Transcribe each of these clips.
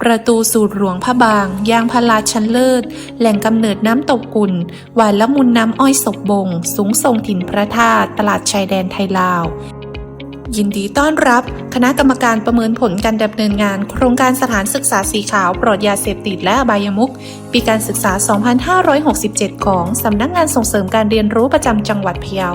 ประตูสู่หลวงพระบาง ยางพาราชั้นเลิศ แหล่งกำเนิดน้ำตกกุ่นหวานละมุนน้ำอ้อยศกบง สูงทรงถิ่นพระธาตุตลาดชายแดนไทยลาว ยินดีต้อนรับ คณะกรรมการประเมินผลการดำเนินงาน โครงการสถานศึกษาสีขาวปลอดยาเสพติดและอบายมุก ปีการศึกษา 2567 ของสำนักงานส่งเสริมการเรียนรู้ประจำจังหวัดพะเยา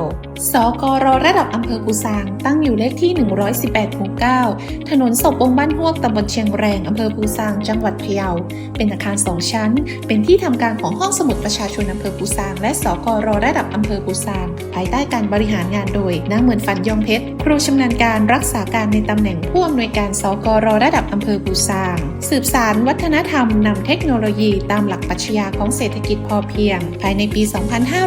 สกรระดับอำเภอปูซาง ตั้งอยู่เลขที่ 118หมู่9ถนนศพบงบ้านฮวกตำบลเชียงแรงอำเภอปูซาง จังหวัดพะเยา เป็นอาคารสองชั้น เป็นที่ทำการของห้องสมุดประชาชนอำเภอปูซาง และสกรระดับอำเภอปูซาง ภายใต้การบริหารงานโดยนางเหมือนฝันยองเพชร ครูชำนาญการรักษาการในตำแหน่งผู้อำนวยการสกรระดับอำเภอปูซาง สืบสารวัฒนธรรมนำเทคโนโลยีตามหลักปรัชญาของเศรษฐกิจพอเพียง ภายในปี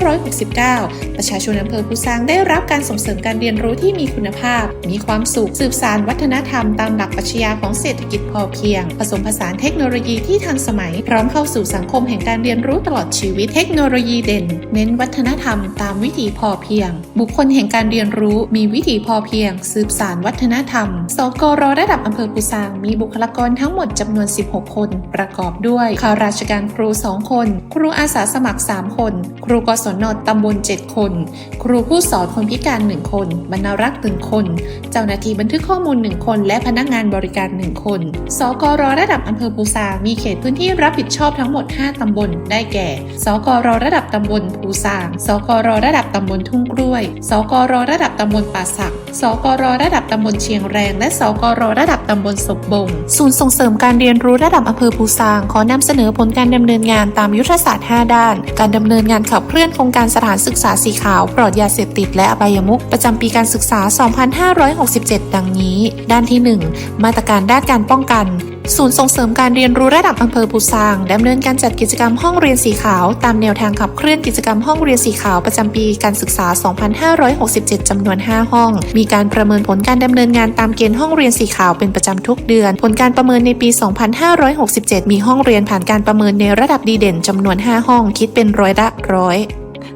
2569 ประชาชนอำเภอปูซางได้รับการส่งเสริมการเรียนรู้ที่มีคุณภาพ มีความสุขสืบสารวัฒนธรรมตามหลักปรัชญาของเศรษฐกิจพอเพียง ผสมผสานเทคโนโลยีที่ทันสมัย พร้อมเข้าสู่สังคมแห่งการเรียนรู้ตลอดชีวิต เทคโนโลยีเด่น เน้นวัฒนธรรมตามวิถีพอเพียง บุคคลแห่งการเรียนรู้มีวิถีพอเพียง สืบสารวัฒนธรรม สกรระดับอำเภอปูซาง มีบุคลากรทั้งหมดจำนวน 16 คน ประกอบด้วยข้าราชการครู 2 คน ครูอาสาสมัคร 3 คน ครูกศนตำบล 7 คน ครูผู้สอนคนพิการ 1 คน บรรณารักษ์1คน เจ้าหน้าที่บันทึกข้อมูล 1 คน และพนักงานบริการ 1 คน สกรระดับอำเภอปูซางมีเขตพื้นที่รับผิดชอบทั้งหมด 5 ตำบล ได้แก่ สกรระดับตำบลปูซาง สกรระดับตำบลทุ่งกล้วย สกรระดับตำบลป่าสัก สกรระดับตำบลเชียงแรง และ สกรระดับตำบลศพบง ศูนย์ส่งเสริมการเรียนรู้ระดับอำเภอปูซาง ขอนำเสนอผลการดำเนินงานตามยุทธศาสตร์ 5 ด้าน การดำเนินงานขับเคลื่อนโครงการสถานศึกษาสีขาว ปลอดยาเสพติดและอบายมุขประจำปีการศึกษา 2567 ดังนี้ ด้านที่ 1 มาตรการด้านการป้องกัน ศูนย์ส่งเสริมการเรียนรู้ระดับอำเภอปูซางดำเนินการจัดกิจกรรมห้องเรียนสีขาว ตามแนวทางขับเคลื่อนกิจกรรมห้องเรียนสีขาวประจำปีการศึกษา 2567 จำนวน 5 ห้อง มีการประเมินผลการดำเนินงานตามเกณฑ์ห้องเรียนสีขาวเป็นประจำทุกเดือน ผลการประเมินในปี 2567 มีห้องเรียนผ่านการประเมินในระดับดีเด่นจำนวน 5 ห้อง คิดเป็นร้อยละร้อย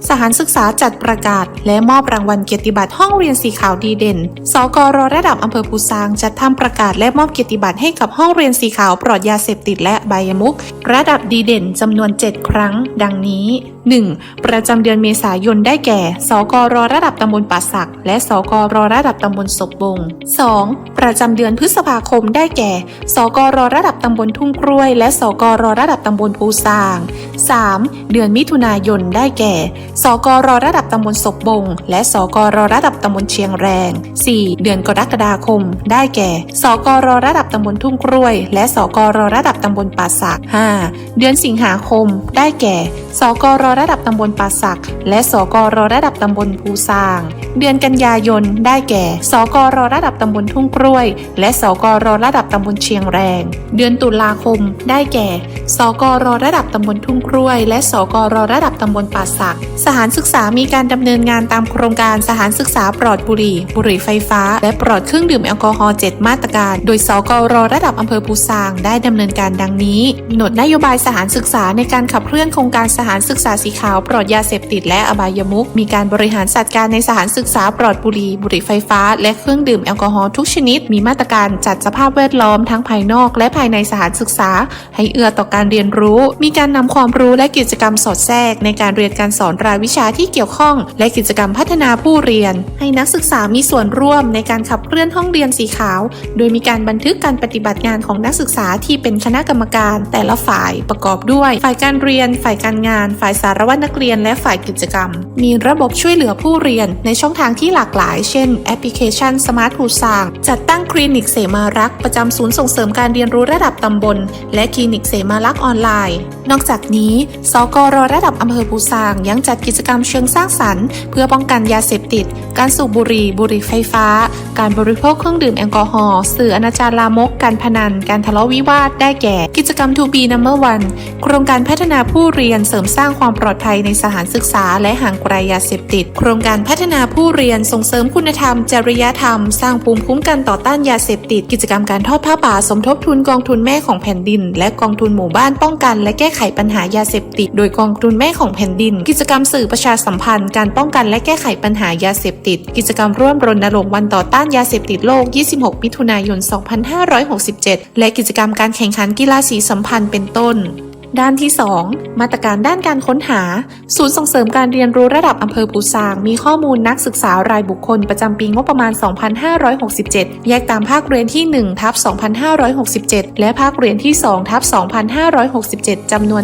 สถานศึกษาจัดประกาศ และมอบรางวัลเกียรติบัตรห้องเรียนสีขาวดีเด่น สกรระดับอำเภอปูซางจัดทำประกาศและมอบเกียรติบัตรให้กับห้องเรียนสีขาวปลอดยาเสพติดและใบยมุก ระดับดีเด่นจำนวน 7 ครั้ง ดังนี้ 1. ประจำเดือนเมษายนได้แก่ สกรระดับตำบลป่าสัก และสกรระดับตำบลศพบง 2. ประจำเดือนพฤษภาคมได้แก่ สกรระดับตำบลทุ่งกล้วย และสกรระดับตำบลปูซาง 3. เดือนมิถุนายนได้แก่ สกรระดับตำบลศพบง และสกรระดับตำบลเชียงแรง 4. เดือนกรกฎาคม ได้แก่ สกรระดับตำบลทุ่งกล้วย และสกรระดับตำบลป่าสัก 5. เดือนสิงหาคม ได้แก่ สกรระดับตำบลป่าสัก และสกรระดับตำบลภูซาง เดือนกันยายนได้แก่ สกรระดับตำบลทุ่งกล้วย และสกรระดับตำบลเชียงแรง เดือนตุลาคม ได้แก่ สกรระดับตำบลทุ่งกล้วย และสกรระดับตำบลป่าสัก สถานศึกษามีการดำเนินงานตามโครงการสถานศึกษาปลอดบุหรี่ บุหรี่ไฟฟ้า และปลอดเครื่องดื่มแอลกอฮอล์7มาตรการ โดยสกรระดับอำเภอปูซาง ได้ดำเนินการดังนี้หนดนโยบายสถานศึกษาในการขับเคลื่อนโครงการสถานศึกษาสีขาวปลอดยาเสพติดและอบายมุขมีการบริหารจัดการในสถานศึกษาปลอดบุหรี่บุหรี่ไฟฟ้า และเครื่องดื่มแอลกอฮอล์ทุกชนิด มีมาตรการจัดสภาพแวดล้อมทั้งภายนอก และภายในสถานศึกษา ให้เอื้อต่อการเรียนรู้ มีการนำความรู้และกิจกรรมสอดแทรก ในการเรียนการสอนรายวิชาที่เกี่ยวข้อง และกิจกรรมพัฒนาผู้เรียน ให้นักศึกษามีส่วนร่วมในการขับเคลื่อนห้องเรียนสีขาว โดยมีการบันทึกการปฏิบัติงานของนักศึกษาที่เป็นคณะกรรมการ แต่ละฝ่ายประกอบด้วย ฝ่ายการเรียน ฝ่ายการงาน ฝ่ายสารวัตรนักเรียนและฝ่ายกิจกรรม มีระบบช่วยเหลือผู้เรียนในช่องทางที่หลากหลาย เช่น แอปพลิเคชันสมาร์ทพูซาง จัดตั้งคลินิกเสมารักประจำศูนย์ส่งเสริมการเรียนรู้ระดับตำบล และคลินิกเสมารักออนไลน์ นอกจากนี้ สกรระดับอำเภอปูซางยังจัดกิจกรรมเชิงสร้างสรรค์ เพื่อป้องกันยาเสพติด การสูบบุหรี่บุหรี่ไฟฟ้า การบริโภคเครื่องดื่มแอลกอฮอล์สื่ออนาจารลามก การพนัน การทะเลาะวิวาท ได้แก่ กิจกรรม To be number one โครงการพัฒนาผู้เรียนเสริมสร้างความปลอดภัยในสถานศึกษา และห่างไกลยาเสพติด โครงการพัฒนาผู้เรียนส่งเสริมคุณธรรม จริยธรรม สร้างภูมิคุ้มกันต่อต้านยาเสพติด กิจกรรมการทอดผ้าป่าสมทบทุนกองทุนแม่ของแผ่นดิน และกองทุนหมู่บ้านป้องกัน และแก้ไขปัญหายาเสพติด โดยกองทุนแม่ของแผ่นดิน กิจกรรมสื่อประชาสัมพันธ์ การป้องกันและแก้ไขปัญหายาเสพติด กิจกรรมร่วมรณรงค์วันต่อต้านยาเสพติดโลก 26 มิถุนายน 2567 และกิจกรรมการแข่งขันกีฬาสีสัมพันธ์เป็นต้น ด้านที่ 2 มาตรการด้านการค้นหา ศูนย์ส่งเสริมการเรียนรู้ระดับอำเภอปูซาง มีข้อมูลนักศึกษารายบุคคลประจำปีงบประมาณ 2567 แยกตามภาคเรียนที่1ทับ2567 และภาคเรียนที่2ทับ2567 จำนวน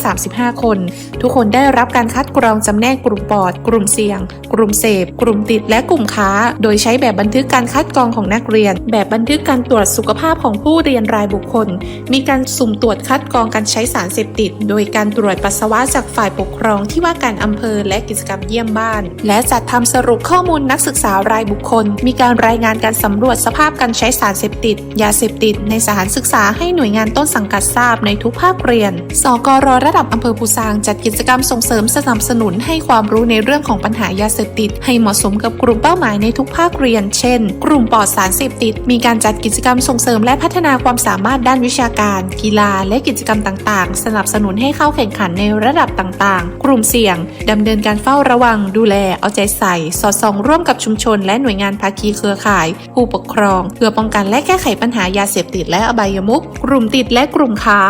735 คน ทุกคนได้รับการคัดกรองจำแนกกลุ่มปอด กลุ่มเสี่ยง กลุ่มเสพ กลุ่มติดและกลุ่มค้า โดยใช้แบบบันทึกการคัดกรองของนักเรียน แบบบันทึกการตรวจสุขภาพของผู้เรียนรายบุคคล มีการสุ่มตรวจคัดกรองการใช้สารเสพติด โดยการตรวจปัสสาวะจากฝ่ายปกครองที่ว่าการอำเภอและกิจกรรมเยี่ยมบ้าน และจัดทำสรุปข้อมูลนักศึกษารายบุคคล มีการรายงานการสำรวจสภาพการใช้สารเสพติด ยาเสพติด ในสถานศึกษาให้หน่วยงานต้นสังกัดทราบในทุกภาคเรียน สกรระดับอำเภอปูซางจัดกิจกรรมส่งเสริมสนับสนุนให้ความรู้ในเรื่องของปัญหายาเสพติด ให้เหมาะสมกับกลุ่มเป้าหมายในทุกภาคเรียน เช่น กลุ่มปลอดสารเสพติด มีการจัดกิจกรรมส่งเสริมและพัฒนาความสามารถด้านวิชาการ กีฬาและกิจกรรมต่างๆ สนับสนุนให้เข้าแข่งขันในระดับต่างๆ กลุ่มเสี่ยงดำเนินการเฝ้าระวัง ดูแล เอาใจใส่ สอดส่องร่วมกับชุมชน และหน่วยงานภาคีเครือข่าย ผู้ปกครอง เพื่อป้องกันและแก้ไขปัญหายาเสพติดและอบายมุขกลุ่มติดและกลุ่มค้า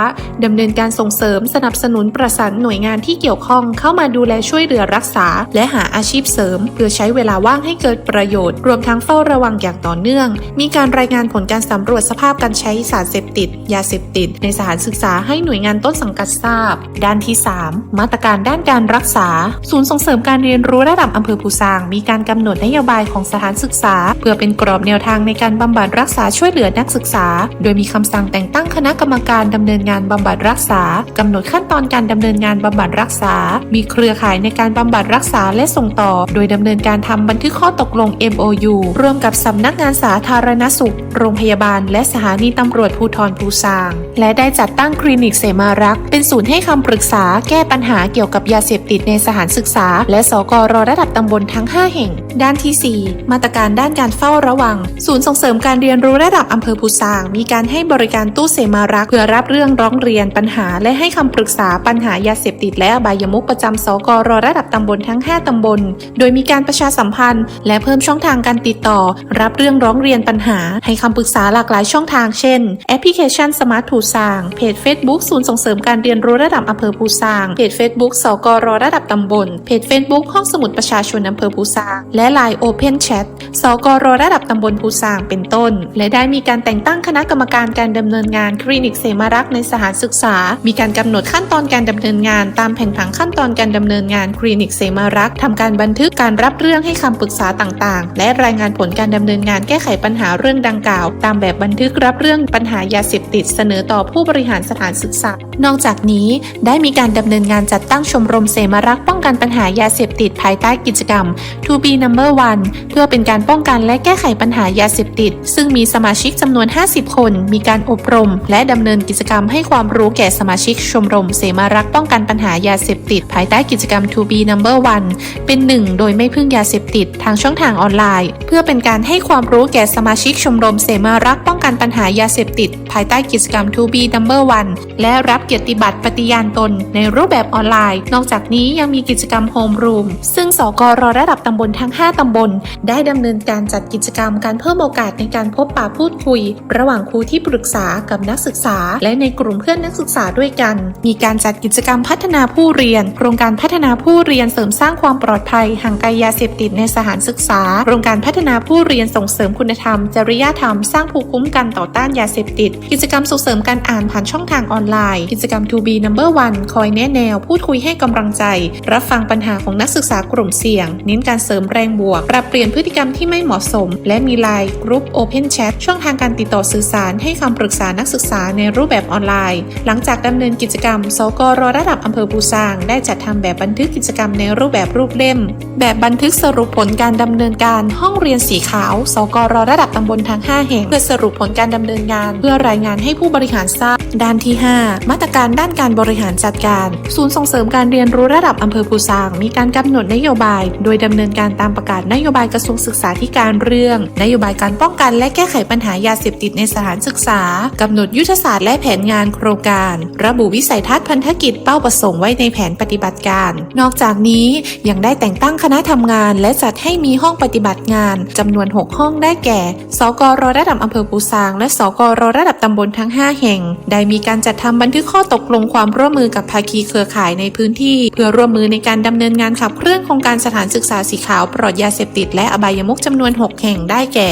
ดำเนินการส่งเสริม สนับสนุนประสานหน่วยงานที่เกี่ยวข้องเข้ามาดูแลช่วยเหลือรักษา และหาอาชีพเสริม เพื่อใช้เวลาว่างให้เกิดประโยชน์ รวมทั้งเฝ้าระวังอย่างต่อเนื่อง มีการรายงานผลการสำรวจสภาพการใช้สารเสพติด ยาเสพติด ในสถานศึกษาให้หน่วยงานต้นสังกัดทราบ ด้านที่ 3 มาตรการด้านการรักษา ศูนย์ส่งเสริมการเรียนรู้ระดับอำเภอภูซาง มีการกำหนดนโยบายของสถานศึกษา เพื่อเป็นกรอบแนวทางในการบำบัดรักษาช่วยเหลือนักศึกษา โดยมีคำสั่งแต่งตั้งคณะกรรมการดำเนินงานบำบัดรักษากำหนดขั้นตอนการดำเนินงานบำบัดรักษา มีเครือข่ายในการบำบัดรักษาและส่งต่อ โดยดำเนินการทำบันทึกข้อตกลง MOU ร่วมกับสำนักงานสาธารณสุข โรงพยาบาล และสถานีตำรวจภูธรภูซาง และได้จัดตั้งคลินิกเสมารักษ์เป็นศูนย์ให้คำปรึกษาแก้ปัญหาเกี่ยวกับยาเสพติดในสถานศึกษา และสกรระดับตำบลทั้ง 5 แห่ง ด้านทีสี่ 4 มาตรการด้านการเฝ้าระวัง ศูนย์ส่งเสริมการเรียนรู้ระดับอำเภอภูซาง มีการให้บริการตู้เสมารักษ์เพื่อรับเรื่องร้องเรียนปัญหา และให้คำปรึกษาปัญหายาเสพติดและอบายมุขประจำสกรระดับตำบลทั้ง 5 ตำบล โดยมีการประชาสัมพันธ์ และเพิ่มช่องทางการติดต่อ รับเรื่องร้องเรียนปัญหา ให้คำปรึกษาหลากหลายช่องทาง เช่น แอปพลิเคชันสมาร์ทภูซาง เพจ Facebook ศูนย์ส่งเสริมการเรียนรู้ระดับอำเภอภูซาง เพจ Facebook สกรระดับตำบล เพจ Facebook ห้องสมุดประชาชนอำเภอภูซาง และ Line Open Chat สกรระดับตำบลภูซางเป็นต้น และได้มีการแต่งตั้งคณะกรรมการการดำเนินงานคลินิกเสมารักษ์ในสถานศึกษา มีการกำหนดขั้นตอนการดำเนินงาน ตามแผนผังขั้นตอนการดำเนินงานคลินิกเสมารักษ์ทำการบันทึกการรับเรื่องให้คำปรึกษาต่างๆ และรายงานผลการดำเนินงานแก้ไขปัญหาเรื่องดังกล่าว ตามแบบบันทึกรับเรื่องปัญหายาเสพติดเสนอต่อผู้บริหารสถานศึกษานอกจากนี้ได้มีการดำเนินงานจัดตั้งชมรมเสมารักป้องกันปัญหายาเสพติดภายใต้กิจกรรม To be number one เพื่อเป็นการป้องกันและแก้ไขปัญหายาเสพติด ซึ่งมีสมาชิกจำนวน 50 คน มีการอบรม และดำเนินกิจกรรมให้ความรู้แก่สมาชิกชมรมเสมารักป้องกันปัญหายาเสพติด ภายใต้กิจกรรม To be number one เป็นหนึ่งโดยไม่พึ่งยาเสพติดทางช่องทางออนไลน์ เพื่อเป็นการให้ความรู้แก่สมาชิกชมรมเสมารักป้องกันปัญหายาเสพติด ภายใต้กิจกรรม To be number one และรับเกียรติบัตรปฏิญาณตนในรูปแบบออนไลน์ นอกจากนี้ยังมีกิจกรรมโฮมรูมซึ่งสกรระดับตำบลทั้ง 5 ตำบล ได้ดำเนินการจัดกิจกรรมการเพิ่มโอกาสในการพบปะพูดคุย ระหว่างครูที่ปรึกษากับนักศึกษา และในกลุ่มเพื่อนนักศึกษาด้วยกัน มีการจัดกิจกรรมพัฒนาผู้เรียน โครงการพัฒนาผู้เรียนเสริมสร้างความปลอดภัยห่างไกลยาเสพติดในสถานศึกษา โครงการพัฒนาผู้เรียนส่งเสริมคุณธรรม จริยธรรม สร้างภูมิคุ้มกันต่อต้านยาเสพติด กิจกรรมส่งเสริมการอ่านผ่านช่องทางออนไลน์กิจกรรม To be number one คอยแนะแนว พูดคุยให้กำลังใจ รับฟังปัญหาของนักศึกษากลุ่มเสี่ยง เน้นการเสริมแรงบวก ปรับเปลี่ยนพฤติกรรมที่ไม่เหมาะสม และมีไลน์กรุ๊ป Open Chat ช่องทางการติดต่อสื่อสารให้คำปรึกษานักศึกษาในรูปแบบออนไลน์ หลังจากดำเนินกิจกรรมสกรระดับอำเภอปูซาง ได้จัดทำแบบบันทึกกิจกรรมในรูปแบบรูปเล่ม แบบบันทึกสรุปผลการดำเนินการห้องเรียนสีขาว สกรระดับตำบลทั้ง5แห่งเพื่อสรุปผลการดำเนินงาน เพื่อรายงานให้ผู้บริหารทราบด้านที่ 5 มาตรตรการด้านการบริหารจัดการ ศูนย์ส่งเสริมการเรียนรู้ระดับอำเภอภูซาง มีการกำหนดนโยบาย โดยดำเนินการตามประกาศนโยบายกระทรวงศึกษาธิการเรื่อง นโยบายการป้องกันและแก้ไขปัญหายาเสพติดในสถานศึกษากำหนดยุทธศาสตร์และแผนงานโครงการ ระบุวิสัยทัศน์พันธกิจเป้าประสงค์ไว้ในแผนปฏิบัติการ นอกจากนี้ยังได้แต่งตั้งคณะทำงาน และจัดให้มีห้องปฏิบัติงานจำนวน 6 ห้องได้แก่ สกรระดับอำเภอปูซาง และสกรระดับตำบลทั้ง 5 แห่ง ได้มีการจัดทำบันทึกข้อตกลงความร่วมมือกับภาคีเครือข่ายในพื้นที่ เพื่อร่วมมือในการดำเนินงานขับเคลื่อนโครงการสถานศึกษาสีขาวปลอดยาเสพติดและอบายมุขจำนวน 6 แห่งได้แก่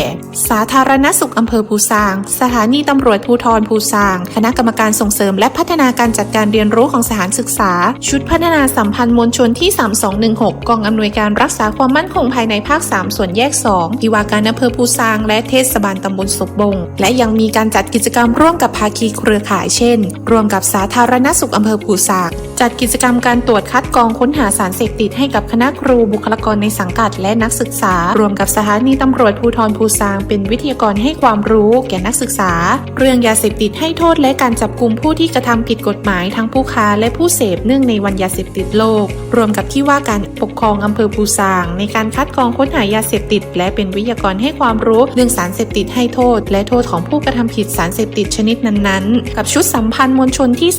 สาธารณสุขอำเภอปูซาง สถานีตำรวจภูธรภูซาง คณะกรรมการส่งเสริมและพัฒนาการจัดการเรียนรู้ของสถานศึกษา ชุดพัฒนาสัมพันธ์มวลชนที่ 3216 กองอำนวยการรักษาความมั่นคงภายในภาค 3 ส่วนแยก 2 ที่ว่าการอำเภอภูซาง และเทศบาลตำบลศพบง และยังมีการจัดกิจกรรมร่วมกับภาคีเครือข่ายเช่น ร่วมกับสาธารณสุขอำเภอภูซางจัดกิจกรรมการตรวจคัดกรองค้นหาสารเสพติดให้กับคณะครูบุคลากรในสังกัดและนักศึกษา รวมกับสถานีตำรวจภูธรภูซาง เป็นวิทยากรให้ความรู้แก่นักศึกษา เรื่องยาเสพติดให้โทษและการจับกลุ่มผู้ที่กระทำผิดกฎหมายทั้งผู้ค้าและผู้เสพเนื่องในวันยาเสพติดโลก รวมกับที่ว่าการปกครองอำเภอภูซาง ในการคัดกรองค้นหายาเสพติด และเป็นวิทยากรให้ความรู้เรื่องสารเสพติดให้โทษ และโทษของผู้กระทำผิดสารเสพติดชนิดนั้นๆ กับชุดสัมพันธ์มวลชนที่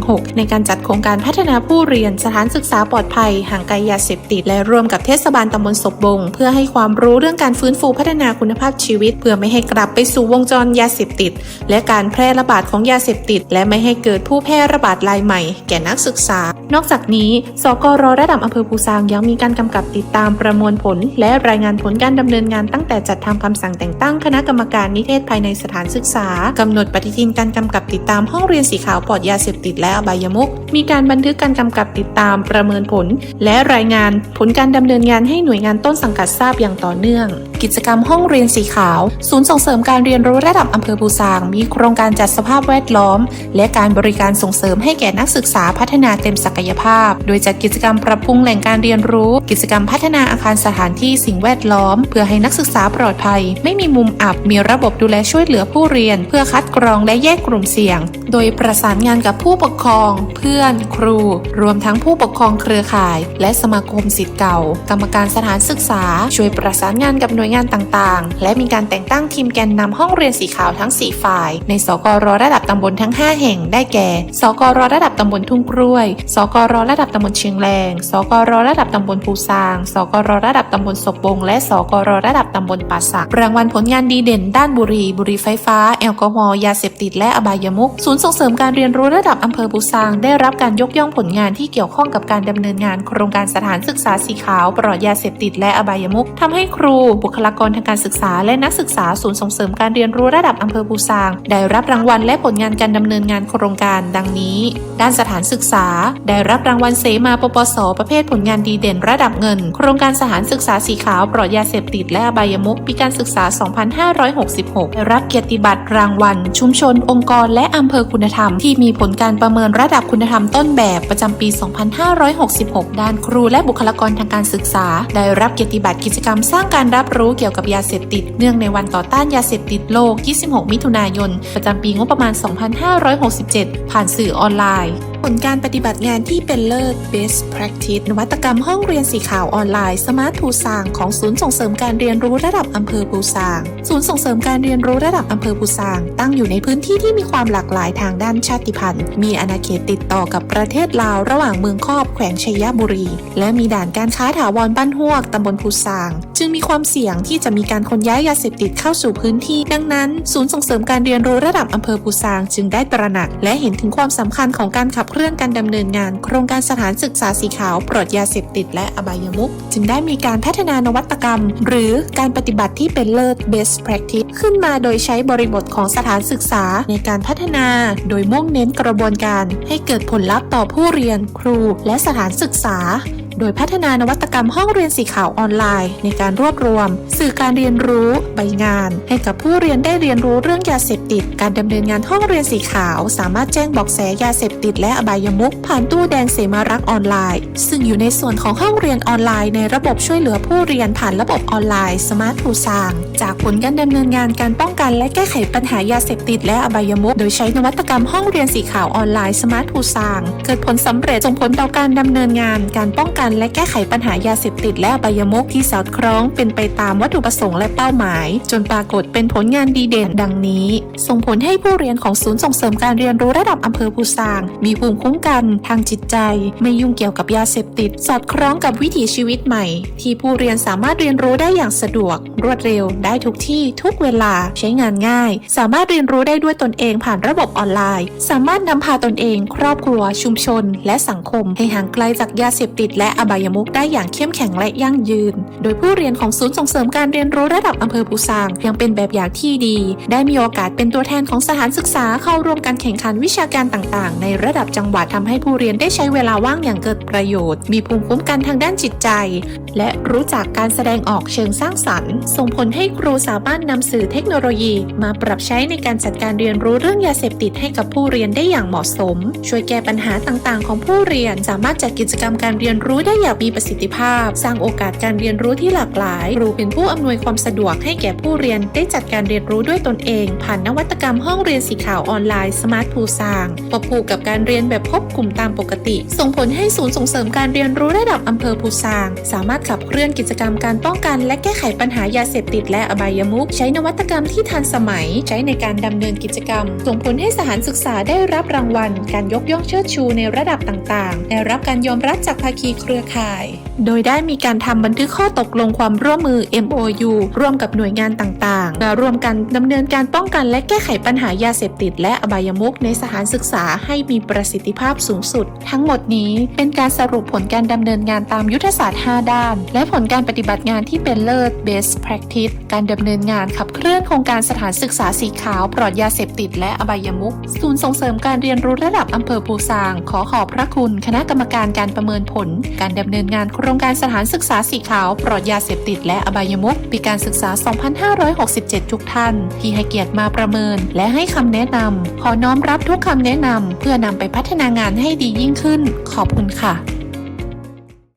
3216 ในการจัดโครงการพัฒนาผู้เรียนสถานศึกษาปลอดภัย ห่างไกลยาเสพติด และร่วมกับเทศบาลตำบลศพบง เพื่อให้ความรู้เรื่องการฟื้นฟูพัฒนาคุณภาพชีวิต เพื่อไม่ให้กลับไปสู่วงจรยาเสพติด และการแพร่ระบาดของยาเสพติด และไม่ให้เกิดผู้แพร่ระบาดรายใหม่ แก่นักศึกษา นอกจากนี้ สกรระดับอำเภอภูซางยังมีการกำกับติดตามประมวลผล และรายงานผลการดำเนินงานตั้งแต่จัดทำคำสั่งแต่งตั้งคณะกรรมการนิเทศภายในสถานศึกษากำหนดปฏิทินการกำกับติดตามห้องเรียนสีขาวปลอดยาเสพติดและอบายมุขมีการบันทึกการกำกับติดตามประเมินผล และรายงานผลการดำเนินงานให้หน่วยงานต้นสังกัดทราบอย่างต่อเนื่อง กิจกรรมห้องเรียนสีขาว ศูนย์ส่งเสริมการเรียนรู้ระดับอำเภอภูซาง มีโครงการจัดสภาพแวดล้อม และการบริการส่งเสริมให้แก่นักศึกษาพัฒนาเต็มศักยภาพ โดยจัดกิจกรรมปรับปรุงแหล่งการเรียนรู้ กิจกรรมพัฒนาอาคารสถานที่สิ่งแวดล้อม เพื่อให้นักศึกษาปลอดภัย ไม่มีมุมอับ มีระบบดูแลช่วยเหลือผู้เรียน เพื่อคัดกรองและแยกกลุ่มเสี่ยง โดยประสานงานกับผู้ปกครอง เพื่อน ครู รวมทั้งผู้ปกครองเครือข่าย และสมาคมสิทธิ์เก่า กรรมการสถานศึกษา ช่วยประสานงานกับหน่วยงานต่างๆ และมีการแต่งตั้งทีมแกนนำห้องเรียนสีขาวทั้ง 4 ฝ่าย ในสกรระดับตำบลทั้ง 5 แห่งได้แก่ สกรระดับตำบลทุ่งกล้วย สกรระดับตำบลเชียงแรง สกรระดับตำบลภูซาง สกรระดับตำบลศพบง และสกรระดับตำบลป่าสักรางวัลผลงานดีเด่น ด้านบุหรี่บุหรี่ไฟฟ้า แอลกอฮอล์ยาเสพติดและอบายมุขศูนย์ส่งเสริมการเรียนรู้ระดับอำเภอภูซาง ได้รับการยกย่องผลงานที่เกี่ยวข้องกับการดำเนินงาน โครงการสถานศึกษาสีขาว ปลอดยาเสพติดและอบายมุขทำให้ครู บุคลากรทางการศึกษา และนักศึกษาศูนย์ส่งเสริมการเรียนรู้ระดับอำเภอภูซาง ได้รับรางวัลและผลงานการดำเนินงานโครงการ ดังนี้ ด้านสถานศึกษา ได้รับรางวัลเสมาปปส ประเภทผลงานดีเด่นระดับเงิน โครงการสถานศึกษาสีขาว ปลอดยาเสพติดและอบายมุขปีการศึกษา 2566 ได้รับเกียรติบัตรรางวัล ชุมชน องค์กร และอำเภอคุณธรรมที่มีผลการประเมินระดับคุณธรรมต้นแบบประจำปี 2566 ด้านครูและบุคลากรทางการศึกษา ได้รับเกียรติบัตรกิจกรรมสร้างการรับรู้เกี่ยวกับยาเสพติด เนื่องในวันต่อต้านยาเสพติดโลก 26 มิถุนายน ประจำปีงบประมาณ 2567 ผ่านสื่อออนไลน์ ผลการปฏิบัติงานที่เป็นเลิศ Best Practice นวัตกรรมห้องเรียนสีขาวออนไลน์ Smart ภูซางของศูนย์ส่งเสริมการเรียนรู้ระดับอำเภอภูซาง ศูนย์ส่งเสริมการเรียนรู้ระดับอำเภอภูซาง ตั้งอยู่ในพื้นที่ที่มีความหลากหลายทางด้านชาติพันธุ์ มีอาณาเขตติดต่อกับประเทศลาวระหว่างเมืองคอบแขวงชัยบุรี และมีด่านการค้าถาวรบ้านฮวกตำบลภูซาง จึงมีความเสี่ยงที่จะมีการขนย้ายยาเสพติดเข้าสู่พื้นที่ ดังนั้น ศูนย์ส่งเสริมการเรียนรู้ระดับอำเภอภูซางจึงได้ตระหนัก และเห็นถึงความสำคัญของการขับเคลื่อนการดำเนินงาน โครงการสถานศึกษาสีขาวปลอดยาเสพติดและอบายมุขจึงได้มีการพัฒนานวัตกรรม หรือการปฏิบัติที่เป็นเลิศ best practice ขึ้นมาโดยใช้บริบทของสถานศึกษาในการพัฒนา โดยมุ่งเน้นกระบวนการ ให้เกิดผลลัพธ์ต่อผู้เรียนครูและสถานศึกษา โดยพัฒนานวัตกรรมห้องเรียนสีขาวออนไลน์ ในการรวบรวม สื่อการเรียนรู้ ใบงาน ให้กับผู้เรียนได้เรียนรู้เรื่องยาเสพติด การดำเนินงานห้องเรียนสีขาว สามารถแจ้งบอกแสยาเสพติดและอบายมุขผ่านตู้แดงเสมารักออนไลน์ ซึ่งอยู่ในส่วนของห้องเรียนออนไลน์ในระบบช่วยเหลือผู้เรียนผ่านระบบออนไลน์สมาร์ททูซางจากผลการดำเนินงานการป้องกันและแก้ไขปัญหายาเสพติดและอบายมุขโดยใช้นวัตกรรมห้องเรียนสีขาวออนไลน์สมาร์ททูซางเกิดผลสำเร็จส่งผลต่อการดำเนินงานการป้องกันและแก้ไขปัญหายาเสพติดและอบายมุขที่สอดคล้องเป็นไปตามวัตถุประสงค์และเป้าหมาย จนปรากฏเป็นผลงานดีเด่นดังนี้ ส่งผลให้ผู้เรียนของศูนย์ส่งเสริมการเรียนรู้ระดับอำเภอภูซาง มีภูมิคุ้มกันทางจิตใจ ไม่ยุ่งเกี่ยวกับยาเสพติด สอดคล้องกับวิถีชีวิตใหม่ ที่ผู้เรียนสามารถเรียนรู้ได้อย่างสะดวก รวดเร็วได้ทุกที่ทุกเวลาใช้งานง่าย สามารถเรียนรู้ได้ด้วยตนเองผ่านระบบออนไลน์ สามารถนำพาตนเอง ครอบครัว ชุมชน และสังคม ให้ห่างไกลจากยาเสพติดและอบายมุขได้อย่างเข้มแข็งและยั่งยืน โดยผู้เรียนของศูนย์ส่งเสริมการเรียนรู้ระดับอำเภอปูซางยังเป็นแบบอย่างที่ดี ได้มีโอกาสเป็นตัวแทนของสถานศึกษาเข้าร่วมการแข่งขันวิชาการต่างๆ ในระดับจังหวัดทำให้ผู้เรียนได้ใช้เวลาว่างอย่างเกิดประโยชน์ มีภูมิคุ้มกันทางด้านจิตใจ และรู้จักการแสดงออกเชิงสร้างสรรค์ ส่งผลให้ครูสามารถนำสื่อเทคโนโลยี มาปรับใช้ในการจัดการเรียนรู้เรื่องยาเสพติดให้กับผู้เรียนได้อย่างเหมาะสม ช่วยแก้ปัญหาต่างๆ ของผู้เรียนสามารถจัดกิจกรรมการเรียนรู้ได้อย่างมีประสิทธิภาพ สร้างโอกาสการเรียนรู้ที่หลากหลาย ครูเป็นผู้อำนวยความสะดวกให้แก่ผู้เรียนได้จัดการเรียนรู้ด้วยตนเอง ผ่านนวัตกรรมห้องเรียนสีขาวออนไลน์สมาร์ทพูซางควบคู่กับการเรียนแบบควบคุมตามปกติ ส่งผลให้ศูนย์ส่งเสริมการเรียนรู้ระดับอำเภอพูซาง สามารถขับเคลื่อนกิจกรรมการป้องกัน และแก้ไขปัญหายาเสพติด และอบายมุขใช้นวัตกรรมที่ทันสมัย ใช้ในการดำเนินกิจกรรม ส่งผลให้สถานศึกษาได้รับรางวัล การยกย่องเชิดชูในระดับต่างๆ ได้รับการยอมรับจากภาคีครืครือข่ายโดยได้มีการทำบันทึกข้อตกลงความร่วมมือ MOU ร่วมกับหน่วยงานต่างๆร่วมกันดำเนินการป้องกันและแก้ไขปัญหายาเสพติด และอบายมุขในสถานศึกษาให้มีประสิทธิภาพสูงสุด ทั้งหมดนี้เป็นการสรุปผลการดำเนินงานตามยุทธศาสตร์ 5 ด้าน และผลการปฏิบัติงานที่เป็นเลิศ Best Practice การดำเนินงานขับเคลื่อนโครงการสถานศึกษาสีขาวปลอดยาเสพติด และอบายมุขศูนย์ส่งเสริมการเรียนรู้ระดับอำเภอปูซาง ขอขอบพระคุณ คณะกรรมการการประเมินผล การดำเนินงานโครงการสถานศึกษาสีขาวปลอดยาเสพติดและอบายมุขปีการศึกษา 2567 ทุกท่าน ที่ให้เกียรติมาประเมิน และให้คำแนะนำขอน้อมรับทุกคำแนะนำเพื่อนำไปพัฒนางานให้ดียิ่งขึ้น ขอบคุณค่ะ